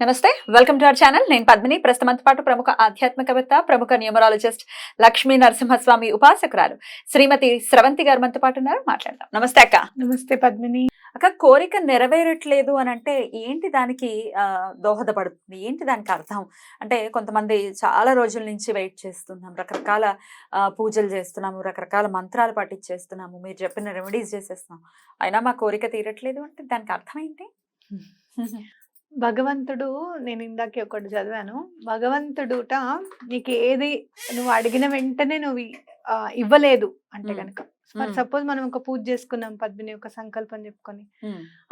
నమస్తే welcome to our channel. నేను పద్మిని. ప్రస్తుతంతో పాటు ప్రముఖ ఆధ్యాత్మికవేత్త ప్రముఖ న్యూమరాలజిస్ట్ లక్ష్మీ నరసింహస్వామి ఉపాసకురాలు శ్రీమతి స్రవంతి గారు మనతో పాటు ఉన్నారు. మాట్లాడదాం. నమస్తే అక్క. నమస్తే పద్మిని. అక్క కోరిక నెరవేరట్లేదు అని అంటే ఏంటి దానికి దోహదపడుతుంది? ఏంటి దానికి అర్థం? అంటే కొంతమంది చాలా రోజుల నుంచి వెయిట్ చేస్తున్నాం. రకరకాల పూజలు చేస్తున్నాము రకరకాల మంత్రాలు పట్టించేస్తున్నాము మీరు చెప్పిన రెమెడీస్ చేసేస్తున్నాం. అయినా మా కోరిక తీరట్లేదు అంటే దానికి అర్థం ఏంటి? భగవంతుడు నేను ఇందాక ఒకటి చదివాను. భగవంతుడుట నీకు ఏది నువ్వు అడిగిన వెంటనే నువ్వు ఇవ్వలేదు అంటే. కనుక మరి. సపోజ్ మనం ఒక పూజ చేసుకున్నాం పద్మిని ఒక సంకల్పం చెప్పుకొని.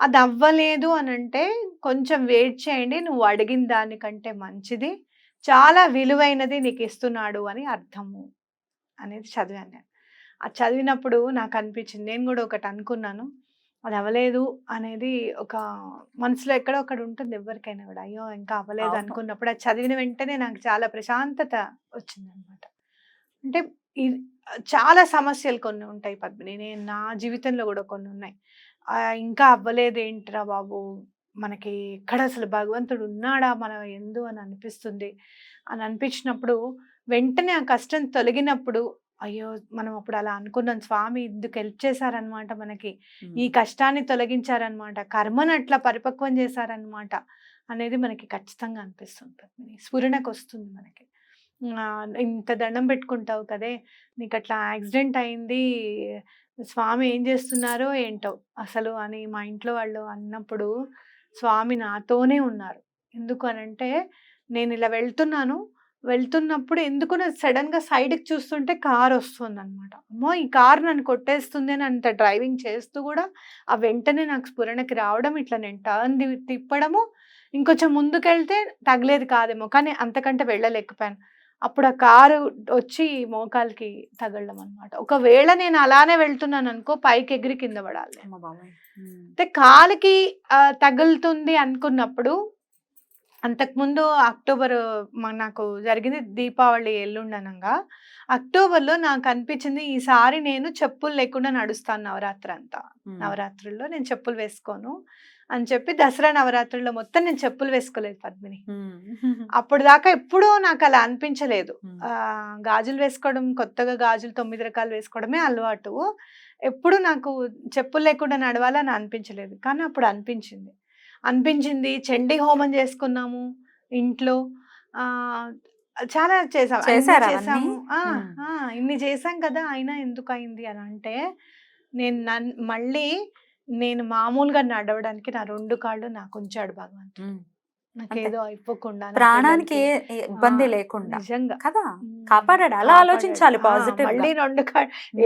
అది అవ్వలేదు అని అంటే కొంచెం వెయిట్ చేయండి నువ్వు అడిగిన దానికంటే మంచిది చాలా విలువైనది నీకు ఇస్తున్నాడు అని అర్థము అనేది చదివాను నేను. అది చదివినప్పుడు నాకు అనిపించింది. నేను కూడా ఒకటి అనుకున్నాను. అది అవ్వలేదు అనేది ఒక మనసులో ఎక్కడో ఒకటి ఉంటుంది ఎవరికైనా కూడా. అయ్యో! ఇంకా అవ్వలేదు. అనుకున్నప్పుడు అది చదివిన వెంటనే నాకు చాలా ప్రశాంతత వచ్చింది అనమాట అంటే చాలా సమస్యలు కొన్ని ఉంటాయి పద్మిని. నేను నా జీవితంలో కూడా కొన్ని ఉన్నాయి. ఇంకా అవ్వలేదు ఏంట్రా బాబు? మనకి ఎక్కడ అసలు భగవంతుడు ఉన్నాడా? మన ఎందు అని అనిపిస్తుంది. అని అనిపించినప్పుడు వెంటనే ఆ కష్టం తొలగినప్పుడు అయ్యో! మనం అప్పుడు అలా అనుకున్నాం. స్వామి ఇందుకు హెల్ప్ చేశారనమాట మనకి. ఈ కష్టాన్ని తొలగించారనమాట. కర్మను అట్లా పరిపక్వం చేశారనమాట అనేది మనకి ఖచ్చితంగా అనిపిస్తుంది పద్మిని. స్ఫురణకు వస్తుంది మనకి ఇంత దండం పెట్టుకుంటావు కదే నీకు అట్లా యాక్సిడెంట్ అయింది స్వామి ఏం చేస్తున్నారో ఏంటో అసలు అని మా ఇంట్లో వాళ్ళు అన్నప్పుడు స్వామి నాతోనే ఉన్నారు. ఎందుకు అనంటే నేను ఇలా వెళ్తున్నాను వెళ్తున్నప్పుడు ఎందుకు సడన్గా సైడ్కి చూస్తుంటే కార్ వస్తుంది అనమాట అమ్మో! ఈ కార్ నన్ను కొట్టేస్తుంది అని అంత డ్రైవింగ్ చేస్తూ కూడా ఆ వెంటనే నాకు స్ఫురణకి రావడం ఇట్లా నేను టర్న్ తిప్పడము ఇంకొంచెం ముందుకెళ్తే తగలేదు కాదేమో కానీ అంతకంటే వెళ్ళలేకపోయాను. అప్పుడు ఆ కారు వచ్చి మోకాలకి తగలడం అనమాట ఒకవేళ నేను అలానే వెళ్తున్నాను అనుకో పైకి ఎగిరి కింద పడాలి. అయితే కాలుకి తగులుతుంది అనుకున్నప్పుడు అంతకుముందు అక్టోబర్ నాకు జరిగింది దీపావళి ఎల్లుండనంగా. అక్టోబర్లో నాకు అనిపించింది ఈసారి నేను చెప్పులు లేకుండా నడుస్తాను నవరాత్రి అంతా. నవరాత్రుల్లో నేను చెప్పులు వేసుకోను అని చెప్పి దసరా నవరాత్రుల్లో మొత్తం నేను చెప్పులు వేసుకోలేదు పద్మిని. అప్పుడు దాకా ఎప్పుడూ నాకు అలా అనిపించలేదు గాజులు వేసుకోవడం కొత్తగా గాజులు తొమ్మిది రకాలు వేసుకోవడమే అలవాటు. ఎప్పుడు నాకు చెప్పులు లేకుండా నడవాలని అనిపించలేదు. కానీ అప్పుడు అనిపించింది. అనిపించింది. చండీ హోమం చేసుకున్నాము ఇంట్లో. ఆ చాలా చేసాం. చేసాము. ఇన్ని చేసాం కదా అయినా ఎందుకు అయింది అని అంటే నేను నన్ మళ్ళీ నేను మామూలుగా నడవడానికి నా రెండు కాళ్ళు నాకు ఉంచాడు భగవంతుడు. నాకేదో అయిపోకుండా ప్రాణానికి. ఏ ఇబ్బంది లేకుండా నిజంగా కదా. కాపాడాడు అలా. ఆలోచించాలి పాజిటివ్ మళ్ళీ రెండు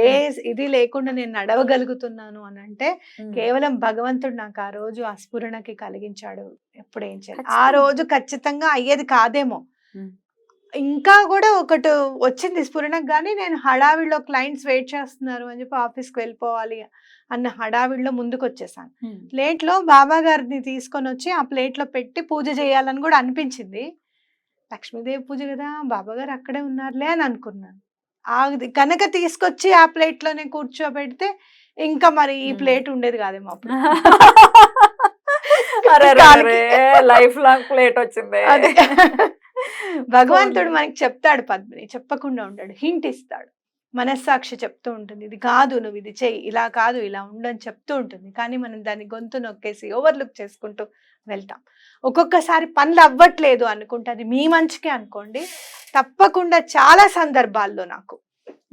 ఏ ఇది లేకుండా నేను నడవగలుగుతున్నాను అని అంటే కేవలం భగవంతుడు నాకు ఆ రోజు ఆ స్ఫురణకి కలిగించాడు ఎప్పుడు ఏం చేయాలి ఆ. రోజు ఖచ్చితంగా అయ్యేది కాదేమో. ఇంకా కూడా ఒకటి వచ్చింది స్ఫురణకు కానీ నేను హడావిడిలో క్లయింట్స్ వెయిట్ చేస్తున్నారు అని చెప్పి ఆఫీస్కి వెళ్ళిపోవాలి అన్న హడావిడిలో ముందుకు వచ్చేసాను ప్లేట్లో బాబా గారిని తీసుకొని వచ్చి ఆ ప్లేట్లో పెట్టి పూజ చేయాలని కూడా అనిపించింది. లక్ష్మీదేవి పూజ కదా బాబా గారు అక్కడే ఉన్నారులే అని అనుకున్నాను. అది కనుక తీసుకొచ్చి ఆ ప్లేట్లోనే కూర్చోబెడితే ఇంకా మరి ఈ. ప్లేట్ ఉండేది కాదేమో అప్పుడు. లైఫ్ లాంగ్ ప్లేట్ వచ్చింది. అదే. భగవంతుడు. మనకి చెప్తాడు పద్మిని చెప్పకుండా ఉంటాడు హింట్ ఇస్తాడు. మనస్సాక్షి చెప్తూ ఉంటుంది ఇది కాదు నువ్వు ఇది చెయ్యి ఇలా కాదు ఇలా ఉండని చెప్తూ ఉంటుంది. కానీ మనం దాన్ని గొంతు నొక్కేసి ఓవర్లుక్ చేసుకుంటూ వెళ్తాం. ఒక్కొక్కసారి పనులు అవ్వట్లేదు అనుకుంటే అది మీ మంచికే అనుకోండి. తప్పకుండా చాలా సందర్భాల్లో నాకు.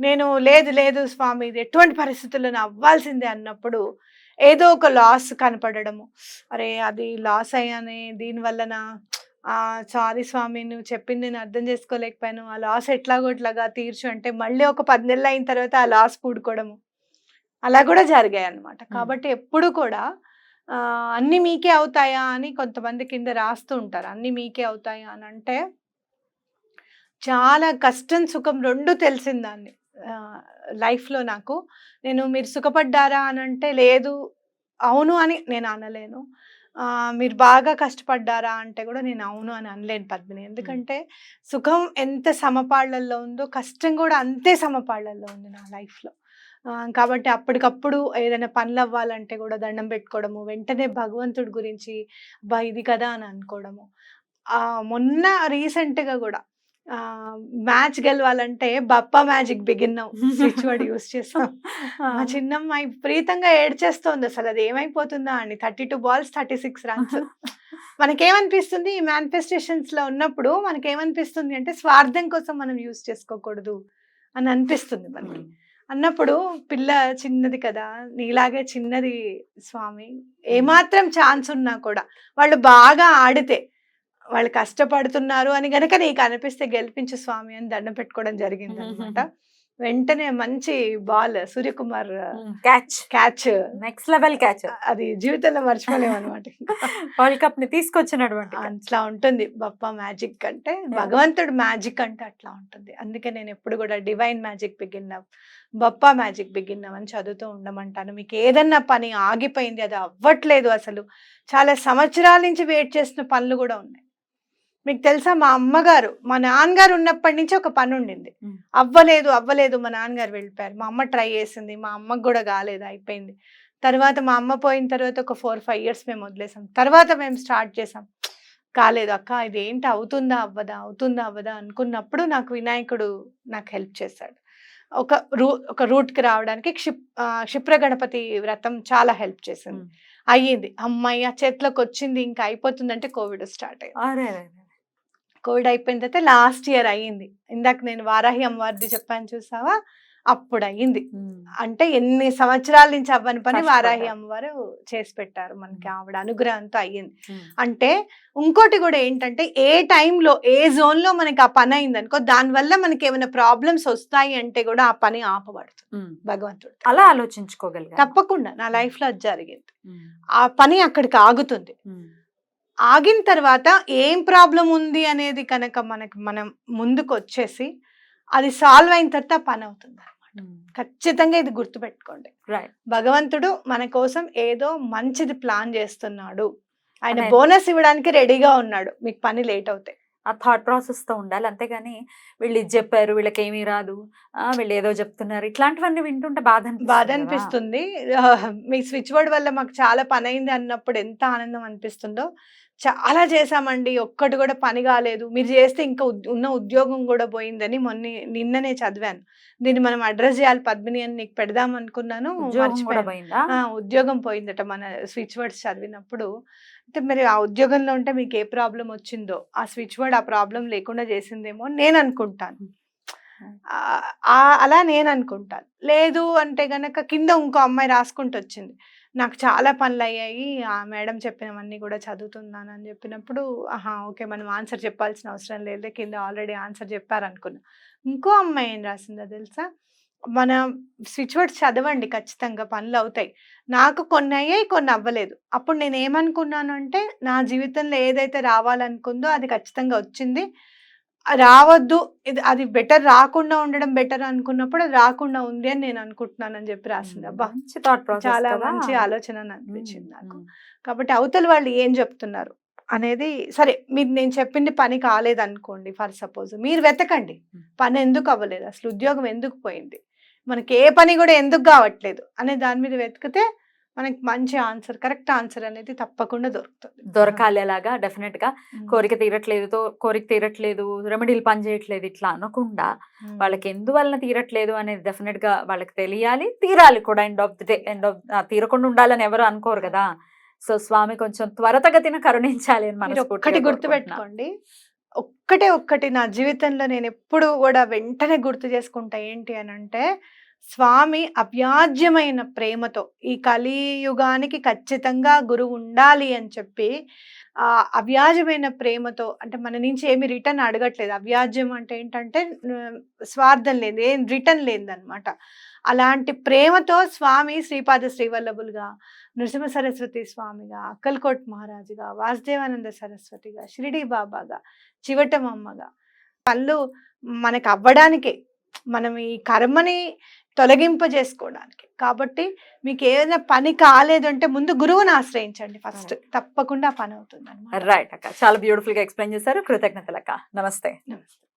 నేను లేదు లేదు స్వామి ఇది ఎటువంటి పరిస్థితుల్లో అవ్వాల్సిందే అన్నప్పుడు ఏదో ఒక లాస్ కనపడడము. అరే అది లాస్ అయ్యానే దీనివల్ల సారీ స్వామి నువ్వు చెప్పింది నేను అర్థం చేసుకోలేకపోయాను. ఆ లాస్ ఎట్లాగో ఇట్లాగా తీర్చు అంటే మళ్ళీ ఒక పది నెలలు అయిన తర్వాత ఆ లాస్ పూడుకోవడము అలా కూడా జరిగాయి అన్నమాట కాబట్టి ఎప్పుడు కూడా అన్ని మీకే అవుతాయా అని కొంతమంది కింద రాస్తూ ఉంటారు. అన్ని మీకే అవుతాయా అని అంటే చాలా కష్టం సుఖం రెండు తెలిసింది దాన్ని. లైఫ్లో నాకు. నేను మీరు సుఖపడ్డారా అని అంటే లేదు అవును అని నేను అనలేను. మీరు బాగా కష్టపడ్డారా అంటే కూడా నేను అవును అని అనలేను పద్మిని. ఎందుకంటే సుఖం ఎంత సమపాళ్ళలో ఉందో కష్టం కూడా అంతే సమపాళ్ళలో ఉంది నా లైఫ్లో. కాబట్టి అప్పటికప్పుడు ఏదైనా పనులు అవ్వాలంటే కూడా దండం పెట్టుకోవడము వెంటనే భగవంతుడి గురించి బా ఇది కదా అని అనుకోవడము. మొన్న రీసెంట్గా కూడా మ్యాచ్ గెలవాలంటే Bappa magic begin switch word use చేస్తాం. మా చిన్నమ్మాయి విపరీతంగా ఏడ్చేస్తోంది అసలు అది ఏమైపోతుందా అని. Thirty two balls thirty six runs. మనకేమనిపిస్తుంది ఈ మేనిఫెస్టేషన్స్లో ఉన్నప్పుడు మనకేమనిపిస్తుంది అంటే స్వార్థం కోసం మనం యూస్ చేసుకోకూడదు అని అనిపిస్తుంది మనకి. అన్నప్పుడు పిల్ల చిన్నది కదా నీలాగే చిన్నది స్వామి ఏమాత్రం ఛాన్స్ ఉన్నా కూడా వాళ్ళు బాగా ఆడితే వాళ్ళు కష్టపడుతున్నారు అని గనక నీకు అనిపిస్తే గెలిపించు స్వామి అని దండం పెట్టుకోవడం జరిగింది అనమాట వెంటనే మంచి ball Suryakumar catch. Catch. Next level catch. అది జీవితంలో మర్చిపోలేము అనమాట వరల్డ్ కప్ని తీసుకొచ్చినటువంటి catch. అట్లా ఉంటుంది. బప్ప మ్యాజిక్ అంటే భగవంతుడు మ్యాజిక్ అంటే అట్లా ఉంటుంది. అందుకే నేను ఎప్పుడు కూడా డివైన్ మ్యాజిక్ బిగిన్నాం బప్ప మ్యాజిక్ బిగిన్నాం అని చదువుతూ ఉండమంటాను. మీకు ఏదన్నా పని ఆగిపోయింది అది అవ్వట్లేదు అసలు. చాలా సంవత్సరాల నుంచి వెయిట్ చేసిన పనులు కూడా ఉన్నాయి. మీకు తెలుసా మా అమ్మగారు మా నాన్నగారు ఉన్నప్పటి నుంచి ఒక పని ఉండింది. అవ్వలేదు అవ్వలేదు మా నాన్నగారు వెళ్ళిపోయారు. మా అమ్మ ట్రై చేసింది మా అమ్మకు కూడా కాలేదు అయిపోయింది. తర్వాత మా అమ్మ పోయిన తర్వాత ఒక ఫోర్ ఫైవ్ ఇయర్స్ మేము వదిలేసాం. తర్వాత మేము స్టార్ట్ చేసాం. కాలేదు అక్క ఇది ఏంటి అవుతుందా అవ్వదా అవుతుందా అవ్వదా అనుకున్నప్పుడు నాకు వినాయకుడు నాకు హెల్ప్ చేశాడు. ఒక రూ ఒక రూట్కి రావడానికి క్షిప్ క్షిప్ర గణపతి వ్రతం చాలా హెల్ప్ చేసింది. అయ్యింది. అమ్మాయి ఆ చేతిలోకి వచ్చింది ఇంకా అయిపోతుందంటే కోవిడ్ స్టార్ట్ అయ్యింది. కోవిడ్ అయిపోయిన తర్వాత లాస్ట్ ఇయర్ అయ్యింది ఇందాక నేను వారాహి అమ్మవారిది చెప్పాను చూసావా? అప్పుడు అయ్యింది. అంటే ఎన్ని సంవత్సరాల నుంచి అవ్వని పని వారాహి. అమ్మవారు చేసి పెట్టారు మనకి ఆవిడ అనుగ్రహంతో అయ్యింది. అంటే ఇంకోటి కూడా ఏంటంటే ఏ టైంలో ఏ జోన్లో మనకి ఆ పని అయింది అనుకో దానివల్ల మనకి ఏమైనా ప్రాబ్లమ్స్ వస్తాయి అంటే కూడా ఆ పని ఆపబడుతుంది. భగవంతుడు అలా ఆలోచించుకోగలిగా తప్పకుండా. నా లైఫ్లో అది జరిగింది. ఆ పని అక్కడికి ఆగుతుంది. ఆగిన తర్వాత ఏం ప్రాబ్లం ఉంది అనేది కనుక మనకి మనం ముందుకు వచ్చేసి అది సాల్వ్ అయిన తర్వాత పని అవుతుంది అనమాట ఖచ్చితంగా ఇది గుర్తుపెట్టుకోండి. రైట్ భగవంతుడు మన కోసం ఏదో మంచిది ప్లాన్ చేస్తున్నాడు. ఆయన బోనస్ ఇవ్వడానికి రెడీగా ఉన్నాడు. మీకు పని లేట్ అవుతాయి ఆ థాట్ ప్రాసెస్తో ఉండాలి. అంతేగాని వీళ్ళు ఇది చెప్పారు వీళ్ళకి ఏమీ రాదు. ఆ వీళ్ళు ఏదో చెప్తున్నారు. ఇట్లాంటివన్నీ వింటుంటే బాధ బాధ. అనిపిస్తుంది. మీ స్విచ్ బోర్డ్ వల్ల మాకు చాలా పని అయింది అన్నప్పుడు ఎంత ఆనందం అనిపిస్తుందో చాలా చేశామండి. ఒక్కటి కూడా పని కాలేదు. మీరు చేస్తే ఇంకా ఉన్న ఉద్యోగం కూడా పోయిందని మొన్న నిన్ననే చదివాను. దీన్ని మనం అడ్రస్ చేయాలి పద్మిని అని నీకు పెడదాం అనుకున్నాను ఉద్యోగం పోయిందట మన స్విచ్ వర్డ్స్ చదివినప్పుడు. అంటే మరి ఆ ఉద్యోగంలో ఉంటే మీకు ఏ ప్రాబ్లం వచ్చిందో ఆ స్విచ్ వర్డ్ ఆ ప్రాబ్లం లేకుండా చేసిందేమో నేను అనుకుంటాను. అలా నేను అనుకుంటాను. లేదు అంటే గనక కింద ఇంకో అమ్మాయి రాసుకుంటూ వచ్చింది నాకు చాలా పనులు అయ్యాయి ఆ మేడం చెప్పినవన్నీ కూడా చదువుతున్నాను అని చెప్పినప్పుడు ఆహా ఓకే మనం ఆన్సర్ చెప్పాల్సిన అవసరం లేదు. కింద ఆల్రెడీ ఆన్సర్ చెప్పారనుకున్నా. ఇంకో అమ్మాయి ఏం రాసిందో తెలుసా? మన స్విచ్ వర్డ్స్ చదవండి ఖచ్చితంగా పనులు అవుతాయి. నాకు కొన్ని అయ్యాయి కొన్ని అవ్వలేదు. అప్పుడు నేను ఏమనుకున్నాను అంటే నా జీవితంలో ఏదైతే రావాలనుకుందో అది ఖచ్చితంగా వచ్చింది. రావద్దు. ఇది అది బెటర్ రాకుండా ఉండడం బెటర్ అనుకున్నప్పుడు అది రాకుండా ఉంది అని నేను అనుకుంటున్నాను అని చెప్పి రాసింది. అబ్బా! మంచి థాట్ ప్రాసెస్ చాలా మంచి ఆలోచన అని. అనిపించింది నాకు. కాబట్టి అవతల వాళ్ళు ఏం చెప్తున్నారు అనేది సరే మీరు నేను చెప్పింది పని కాలేదు అనుకోండి ఫర్ సపోజ్ మీరు వెతకండి. పని ఎందుకు అవ్వలేదు? అసలు ఉద్యోగం ఎందుకు పోయింది? మనకి ఏ పని కూడా ఎందుకు కావట్లేదు? అనే దాని మీద వెతికితే మనకి మంచి ఆన్సర్ కరెక్ట్ ఆన్సర్ అనేది తప్పకుండా దొరుకుతుంది దొరకాలి అలాగా డెఫినెట్గా. కోరిక తీరట్లేదు కోరిక తీరట్లేదు రెమెడీలు పని చేయట్లేదు ఇట్లా అనకుండా. వాళ్ళకి ఎందువలన తీరట్లేదు అనేది డెఫినెట్గా వాళ్ళకి తెలియాలి తీరాలి కూడా end of the day end of తీరకుండా ఉండాలని ఎవరు అనుకోరు కదా సో స్వామి కొంచెం త్వరతగతిన కరుణించాలి అని మనస్ఫూర్తిగా ఒక్కటి గుర్తు కోరుకుంటున్నా. పెట్టుకోండి ఒక్కటే ఒక్కటి నా జీవితంలో నేను ఎప్పుడు కూడా వెంటనే గుర్తు చేసుకుంటా ఏంటి అని అంటే స్వామి అవ్యాజ్యమైన ప్రేమతో ఈ కలియుగానికి ఖచ్చితంగా గురువు ఉండాలి అని చెప్పి ఆ అవ్యాజమైన ప్రేమతో అంటే మన నుంచి ఏమి రిటర్న్ అడగట్లేదు. అవ్యాజ్యం అంటే ఏంటంటే స్వార్థం లేదు ఏం రిటర్న్ లేదనమాట అలాంటి ప్రేమతో స్వామి శ్రీపాద శ్రీవల్లభులుగా నృసింహ సరస్వతి స్వామిగా అక్కల్కోట్ మహారాజుగా వాసుదేవానంద సరస్వతిగా షిరిడి బాబాగా చివటమమ్మగా పనులు మనకు అవ్వడానికే మనం ఈ కర్మని తొలగింప చేసుకోవడానికి కాబట్టి మీకు ఏదైనా పని కాలేదంటే ముందు గురువుని ఆశ్రయించండి ఫస్ట్. తప్పకుండా పని అవుతుంది రైట్ అక్క. చాలా బ్యూటిఫుల్గా ఎక్స్ప్లెయిన్ చేశారు. కృతజ్ఞతలు అక్క నమస్తే. నమస్తే.